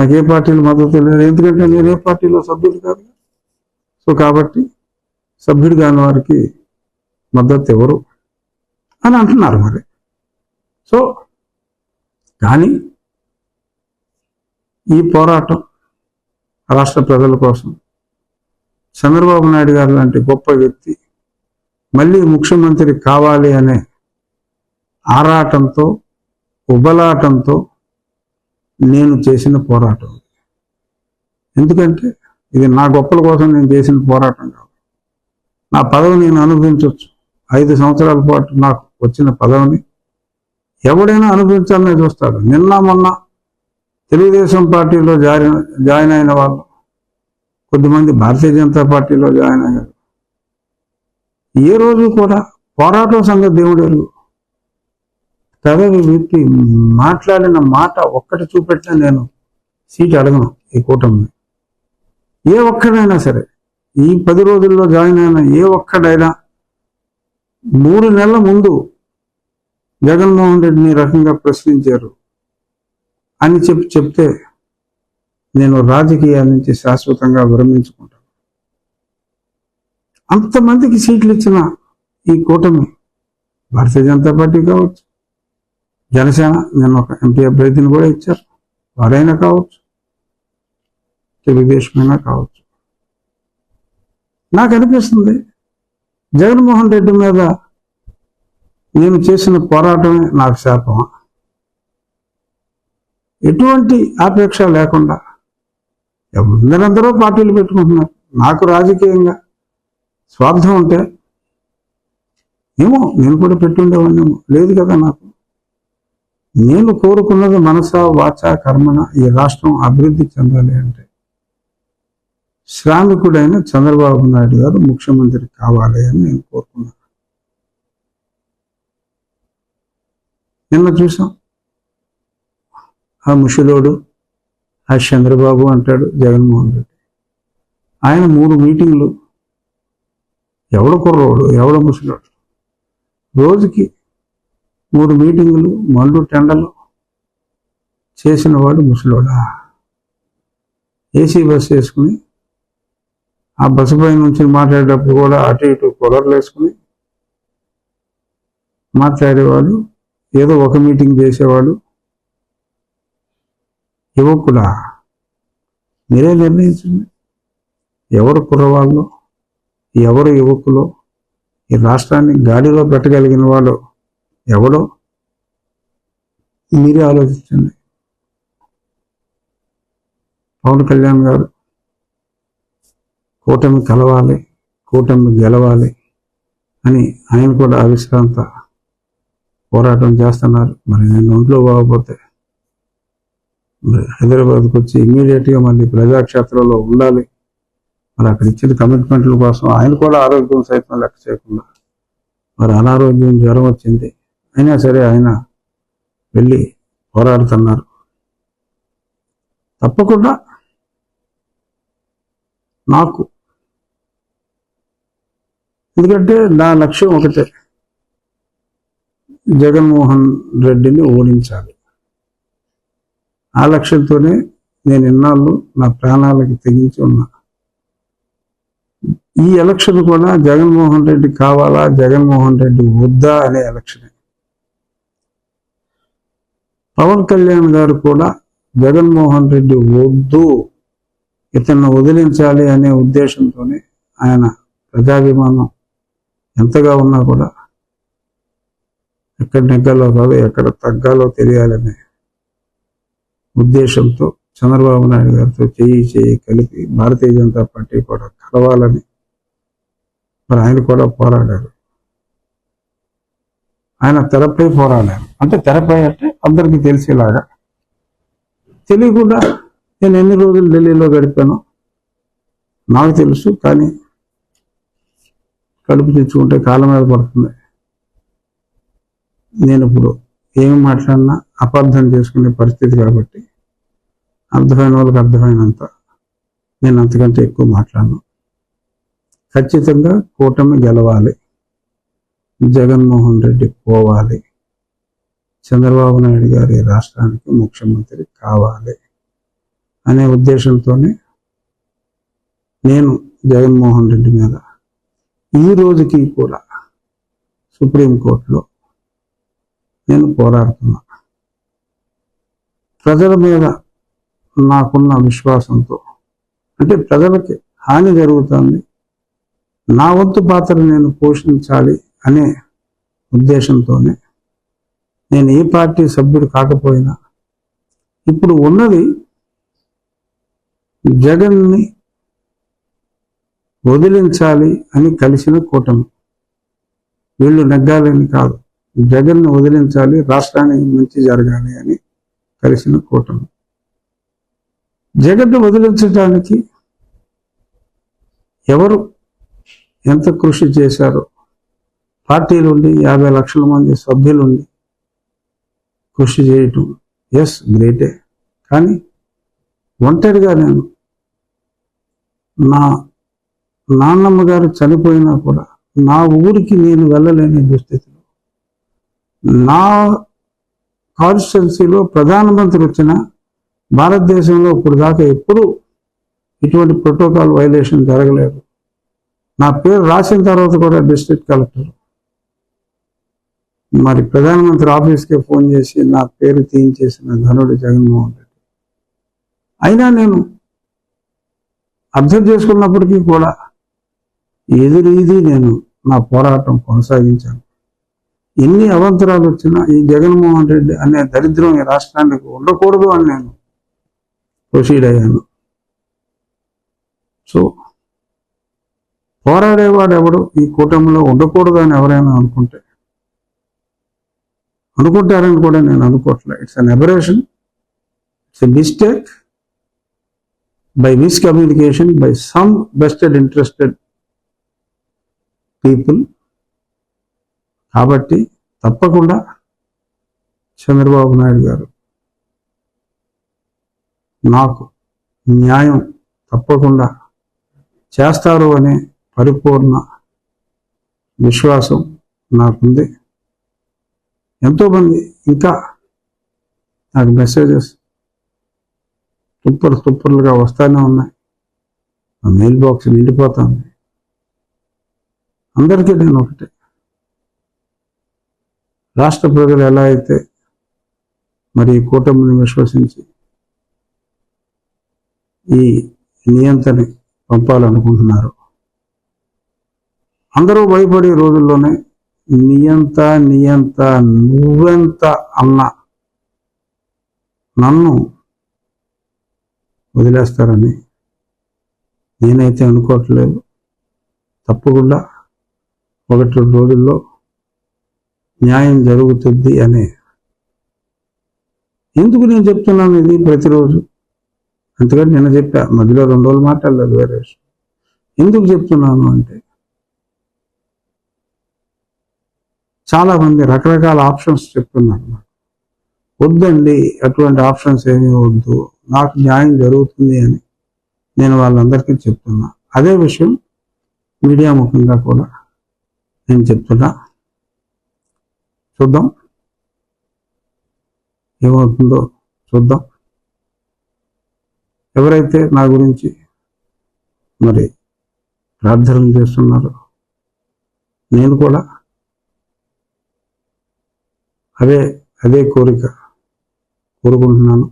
నాకు ఏ పార్టీలు మద్దతు లేదు ఎందుకంటే నేను ఏ పార్టీలో సభ్యుడు కాదు. సో కాబట్టి సభ్యుడు కాని వారికి మద్దతు ఎవరు అని అంటున్నారు మరి. సో కానీ ఈ పోరాటం రాష్ట్ర ప్రజల కోసం చంద్రబాబు నాయుడు గారు లాంటి గొప్ప వ్యక్తి మళ్ళీ ముఖ్యమంత్రి కావాలి అనే ఆరాటంతో ఉబలాటంతో నేను చేసిన పోరాటం. ఎందుకంటే ఇది నా గొప్పల కోసం నేను చేసిన పోరాటం కాదు. నా పదవి నేను అనుభవించవచ్చు ఐదు సంవత్సరాల పాటు నాకు వచ్చిన పదవిని ఎవడైనా అనుభవించాలని చూస్తాడు. నిన్న మొన్న తెలుగుదేశం పార్టీలో జాయిన్ జాయిన్ అయిన వాళ్ళు కొద్దిమంది భారతీయ జనతా పార్టీలో జాయిన్ అయ్యారు. ఏ రోజు కూడా పోరాటం సంగతి దేవుడు ఎరుగు. పదవి వ్యక్తి మాట్లాడిన మాట ఒక్కటి చూపెట్టిన నేను సీట్ అడగను ఈ కూటమిని. ఏ ఒక్కడైనా సరే ఈ పది రోజుల్లో జాయిన్ అయిన ఏ ఒక్కడైనా మూడు నెలల ముందు జగన్మోహన్ రెడ్డిని రకంగా ప్రశ్నించారు అని చెప్పి చెప్తే నేను రాజకీయాల నుంచి శాశ్వతంగా విరమించుకుంటాను. అంతమందికి సీట్లు ఇచ్చిన ఈ కూటమి భారతీయ జనతా పార్టీ కావచ్చు జనసేన నిన్న ఒక ఎంపీ అభ్యర్థిని కూడా ఇచ్చారు. వారైనా కావచ్చు తెలుగుదేశమైనా కావచ్చు. నాకు అనిపిస్తుంది జగన్మోహన్ రెడ్డి మీద నేను చేసిన పోరాటమే నాకు శాపమా? ఎటువంటి ఆపేక్ష లేకుండా అందరందరూ పార్టీలు పెట్టుకుంటున్నారు. నాకు రాజకీయంగా స్వార్థం ఉంటే ఏమో నేను కూడా పెట్టుండేవాడినేమో. లేదు కదా నాకు. నేను కోరుకున్నది మనస వాచ కర్మన ఈ రాష్ట్రం అభివృద్ధి చెందాలి అంటే. శ్రామికుడైన చంద్రబాబు నాయుడు గారు ముఖ్యమంత్రి కావాలి అని నేను కోరుకున్నాను. నిన్న చూసాం. ఆ ముషిలోడు ఆ చంద్రబాబు అంటాడు జగన్మోహన్ రెడ్డి. ఆయన మూడు మీటింగ్లు. ఎవడ కుర్రోడు ఎవడ ముసలోడు. రోజుకి మూడు మీటింగులు మండు టెండలు చేసిన వాడు ముసలోడా? ఏసీ బస్సు వేసుకుని ఆ బస్సు పై నుంచి మాట్లాడేటప్పుడు కూడా అటు ఇటు కూలర్లు వేసుకుని మాట్లాడేవాడు ఏదో ఒక మీటింగ్ చేసేవాడు. యువకుడా మీరే నిర్ణయించండి. ఎవరు కుర్రవాళ్ళు ఎవరు యువకులు ఈ రాష్ట్రాన్ని గాడిలో పెట్టగలిగిన వాళ్ళు ఎవడో? మీరే ఆలోచించండి. పవన్ కళ్యాణ్ గారు కూటమి కలవాలి కూటమి గెలవాలి అని ఆయన కూడా అవిశ్రాంత పోరాటం చేస్తున్నారు. మరి నేను ఒంట్లో బాగపోతే మరి హైదరాబాద్కి వచ్చి ఇమ్మీడియట్గా మళ్ళీ ప్రజాక్షేత్రంలో ఉండాలి. మరి అక్కడ ఇచ్చిన కమిట్మెంట్ల కోసం ఆయన కూడా ఆరోగ్యం సైతం లెక్క చేయకుండా మరి అనారోగ్యం జ్వరం వచ్చింది. అయినా సరే ఆయన వెళ్ళి పోరాడుతున్నారు. తప్పకుండా నాకు ఎందుకంటే నా లక్ష్యం ఒకటే జగన్మోహన్ రెడ్డిని ఓడించాలి. ఆ లక్ష్యంతోనే నేను ఇన్నాళ్ళు నా ప్రాణాలకు తెగించి ఉన్నా. ఈ ఎలక్షన్ కూడా జగన్మోహన్ రెడ్డి కావాలా జగన్మోహన్ రెడ్డి వద్దా అనే ఎలక్షన్. పవన్ కళ్యాణ్ గారు కూడా జగన్మోహన్ రెడ్డి వద్దు ఇతన్ని వదిలించాలి అనే ఉద్దేశంతోనే ఆయన ప్రజాభిమానం ఎంతగా ఉన్నా కూడా ఎక్కడ నెగ్గాలో కాదు ఎక్కడ తగ్గాలో తెలియాలనే ఉద్దేశంతో చంద్రబాబు నాయుడు గారితో చేయి చేయి కలిపి భారతీయ జనతా పార్టీ కూడా కలవాలని మరి ఆయన కూడా పోరాడారు. ఆయన తెరపై పోరాడారు. అంటే తెరపై అంటే అందరికీ తెలిసేలాగా. తెలియకుండా నేను ఎన్ని రోజులు ఢిల్లీలో గడిపాను నాకు తెలుసు కానీ కడుపు తెచ్చుకుంటే కాలం మీద పడుతుంది. నేను ఇప్పుడు ఏమి మాట్లాడినా అపార్థం చేసుకునే పరిస్థితి కాబట్టి అర్థమైన వాళ్ళకి అర్థమైనంత నేను అంతకంటే ఎక్కువ మాట్లాడను. ఖచ్చితంగా కూటమి గెలవాలి. జగన్మోహన్ రెడ్డి పోవాలి. చంద్రబాబు నాయుడు గారి రాష్ట్రానికి ముఖ్యమంత్రి కావాలి అనే ఉద్దేశంతోనే నేను జగన్మోహన్ రెడ్డి మీద ఈ రోజుకి కూడా సుప్రీంకోర్టులో నేను పోరాడుతున్నా. ప్రజల మీద నాకున్న విశ్వాసంతో అంటే ప్రజలకి హాని జరుగుతుంది. నా వంతు పాత్ర నేను పోషించాలి. అనే ఉద్దేశంతోనే నేను ఏ పార్టీ సభ్యుడు కాకపోయినా ఇప్పుడు ఉన్నది జగన్ని వదిలించాలి అని కలిసిన కూటమి. వీళ్ళు నెగ్గాలని కాదు. జగన్ను వదిలించాలి రాష్ట్రానికి మంచి జరగాలి అని కలిసిన కూటమి. జగన్ను వదిలించడానికి ఎవరు ఎంత కృషి చేశారో పార్టీలుండి యాభై లక్షల మంది సభ్యులుండి కృషి చేయటం ఎస్ గ్రేటే కానీ ఒంటరిగా నేను నా నాన్నమ్మ గారు చనిపోయినా కూడా నా ఊరికి నేను వెళ్ళలేని దుస్థితిలో నా కాన్స్టిట్యున్సీలో ప్రధానమంత్రి వచ్చిన భారతదేశంలో ఇప్పుడు దాకా ఎప్పుడూ ఇటువంటి ప్రోటోకాల్ వైలేషన్ జరగలేదు. నా పేరు రాసిన తర్వాత కూడా డిస్ట్రిక్ట్ కలెక్టర్ మరి ప్రధానమంత్రి ఆఫీస్కే ఫోన్ చేసి నా పేరు తీయించేసిన ధనుడు జగన్మోహన్ రెడ్డి. అయినా నేను అర్థం చేసుకున్నప్పటికీ కూడా ఎదురీది నేను నా పోరాటం కొనసాగించాను. ఎన్ని అవంతరాలు వచ్చినా ఈ జగన్మోహన్ రెడ్డి అనే దరిద్రం ఈ రాష్ట్రానికి ఉండకూడదు అని నేను ప్రొసీడ్ అయ్యాను. సో పోరాడేవాడు ఎవడు ఈ కూటమిలో ఉండకూడదు అని ఎవరైనా అనుకుంటే అనుకుంటారని కూడా నేను అనుకోవట్లేదు it's an aberration it's a mistake by miscommunication by some vested interested people కాబట్టి తప్పకుండా చంద్రబాబు నాయుడు గారు నాకు న్యాయం తప్పకుండా చేస్తారు అనే పరిపూర్ణ విశ్వాసం నాకుంది. ఎంతోమంది ఇంకా నాకు మెసేజెస్ సూపర్ తుప్పర్లుగా వస్తానే ఉన్నాయి. ఆ మెయిల్ బాక్స్ నిండిపోతుంది. అందరికీ నేను ఒకటే. రాష్ట్ర ప్రజలు ఎలా అయితే మరి ఈ కూటమిని విశ్వసించి ఈ నియంత్రణ పంపాలనుకుంటున్నారు అందరూ భయపడే రోజుల్లోనే నియంత నియంత నువ్వెంత అన్న నన్ను వదిలేస్తారని నేనైతే అనుకోవట్లేదు. తప్పకుండా ఒకటి రెండు రోజుల్లో న్యాయం జరుగుతుంది అనే ఎందుకు నేను చెప్తున్నాను ఇది ప్రతిరోజు? అందుకని నిన్న చెప్పా మధ్యలో రెండు రోజులు మాట్లాడలేదు వేరే ఎందుకు చెప్తున్నాను అంటే చాలామంది రకరకాల ఆప్షన్స్ చెప్తున్నారు. నాకు వద్దండి అటువంటి ఆప్షన్స్ ఏమీ వద్దు. నాకు న్యాయం జరుగుతుంది అని నేను వాళ్ళందరికీ చెప్తున్నా. అదే విషయం మీడియా ముఖంగా కూడా నేను చెప్తున్నా. చూద్దాం. ఏమవుతుందో చూద్దాం. ఎవరైతే నా గురించి మరి ప్రార్థనలు చేస్తున్నారో నేను కూడా అదే అదే కోరిక కోరుకుంటున్నాను.